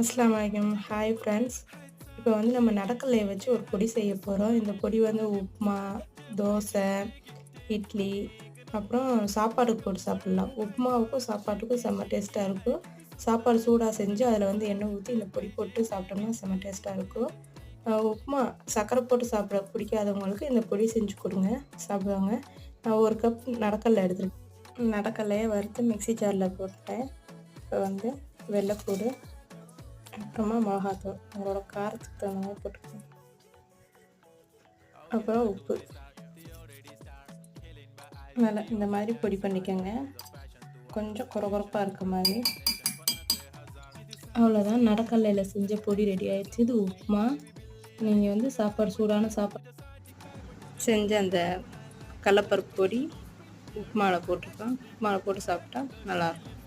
அஸ்லாம் வலைக்கம் hi friends இப்போ வந்து நம்ம நடக்கலையை வச்சு ஒரு பொடி செய்ய போகிறோம் இந்த பொடி வந்து உப்புமா தோசை இட்லி அப்புறம் சாப்பாடுக்கு போட்டு சாப்பிட்லாம். உப்புமாவுக்கும் சாப்பாட்டுக்கும் செம்ம டேஸ்ட்டாக இருக்கும். சாப்பாடு சூடாக செஞ்சு அதில் வந்து எண்ணெய் ஊற்றி இந்த பொடி போட்டு சாப்பிட்டோம்னா செம்ம டேஸ்ட்டாக இருக்கும். உப்புமா சர்க்கரை போட்டு சாப்பிட பிடிக்காதவங்களுக்கு இந்த பொடி செஞ்சு கொடுங்க. சாப்பிடுவாங்க. நான் ஒரு கப் நடக்கல்ல எடுத்துருக்கேன் நடக்கலையை வறுத்து மிக்சி ஜாரில் போட்டேன் இப்போ வந்து வெள்ளைப்பூடு அப்புறமா மிளகாத்தூள். உங்களோட காரத்துக்கு தகுந்த மாதிரி போட்டுக்கோங்க. அப்புறம் உப்பு. நல்லா இந்த மாதிரி பொடி பண்ணிக்கோங்க. கொஞ்சம் குறகுறப்பாக இருக்க மாதிரி. அவ்வளோதான் நடக்கல்லையில் செஞ்ச பொடி ரெடி ஆயிடுச்சு. இது உப்புமா. நீங்கள் வந்து சாப்பாடு சூடான சாப்பாடு. செஞ்ச அந்த கடலப்பருப்பு பொடி உப்புமாவில் போட்டிருக்கோம் உப்புமாவில் போட்டு சாப்பிட்டா நல்லாயிருக்கும்.